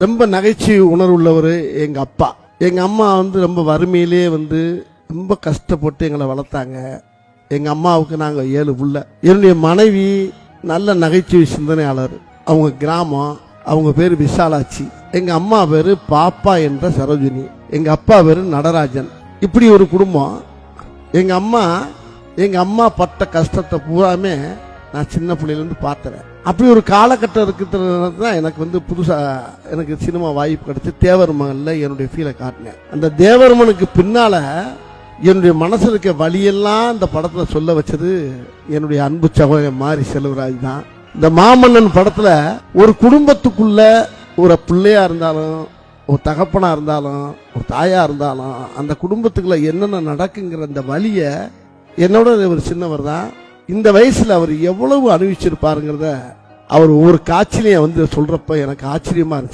ரொம்ப நகைச்சுவை உணர்வுள்ளவர் எங்க அப்பா. எங்க அம்மா வந்து ரொம்ப வறுமையிலே வந்து ரொம்ப கஷ்டப்பட்டு எங்களை வளர்த்தாங்க. எங்க அம்மாவுக்கு நாங்கள் ஏழு புள்ள. என்னுடைய மனைவி நல்ல நகைச்சுவை சிந்தனையாளர். அவங்க கிராமம் அவங்க பேர் விசாலாட்சி. எங்க அம்மா பேரு பாப்பா என்ற சரோஜினி. எங்க அப்பா பேரு நடராஜன். இப்படி ஒரு குடும்பம். எங்க அம்மா எங்க அம்மா பட்ட கஷ்டத்தை பூராமே நான் சின்ன பிள்ளையிலேருந்து பார்த்தேன். அப்படி ஒரு காலகட்டம் இருக்கிறதுனால தான் எனக்கு வந்து புதுசாக எனக்கு சினிமா வாய்ப்பு கிடச்சி தேவர் மகனில் என்னுடைய ஃபீலை காட்டினேன். அந்த தேவர்மனுக்கு பின்னால் என்னுடைய மனசில் இருக்க வழியெல்லாம் இந்த படத்தில் சொல்ல வச்சது என்னுடைய அன்பு சகோதரன் மாரி செல்வராஜ் தான். இந்த மாமன்னன் படத்தில் ஒரு குடும்பத்துக்குள்ள ஒரு பிள்ளையா இருந்தாலும் ஒரு தகப்பனாக இருந்தாலும் ஒரு தாயாக இருந்தாலும் அந்த குடும்பத்துக்குள்ள என்னென்ன நடக்குங்கிற அந்த வழியை என்னோட ஒரு சின்னவர் தான். இந்த வயசுல அவர் எவ்வளவு அனுபவிச்சிருப்பாருங்கிறத அவர் ஒவ்வொரு காட்சியிலையும் வந்து சொல்றப்ப எனக்கு ஆச்சரியமா இருந்துச்சு.